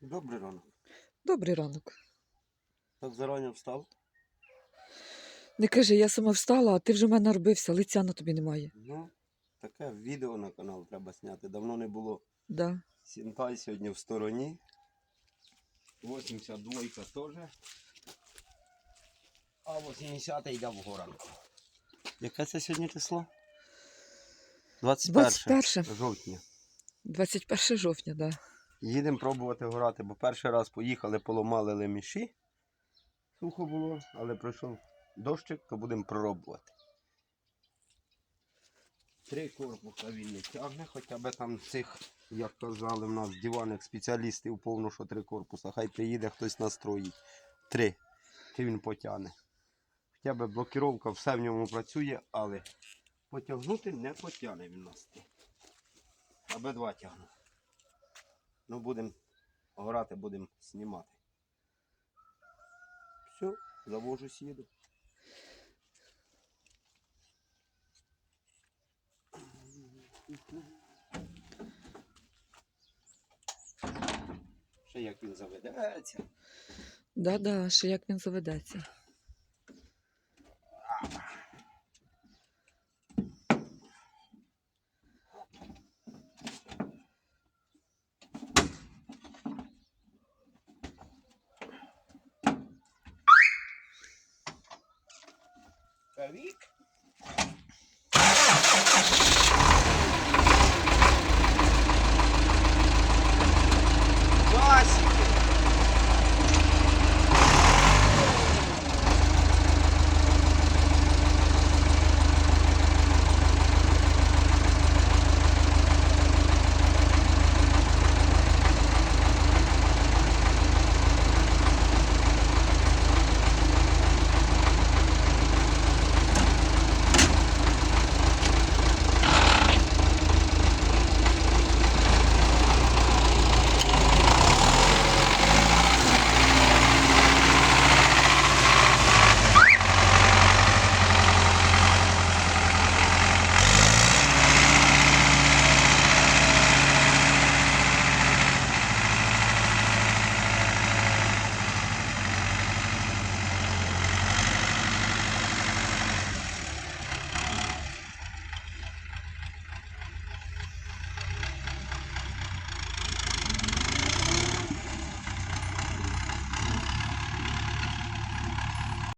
Добрий ранок. Добрий ранок. Так зарані встав? Не кажи, я сама встала, а ти вже в мене робився, лиця на тобі немає. Ну, таке відео на канал треба зняти. Давно не було. Да. Сінтай сьогодні в стороні. 82 теж. А 80 йде в горанку. Яке це сьогодні число? 21, 21. жовтня. 21 жовтня, да. Їдемо пробувати горати, бо перший раз поїхали, поламали леміші. Сухо було, але пройшов дощик, то будемо пробувати. Три корпуса він не тягне, хоча б там цих, як казали, в нас диваних спеціалістів повно, що три корпуса. Хай приїде хтось настроїть. Три. Чи він потягне. Хоча б блокіровка, все в ньому працює, але потягнути не потягне він нас. Аби два тягне. Ну, будемо грати, будемо знімати. Все, завожусь, їду. Ще як він заведеться. Да, да, ще як він заведеться. Кавік.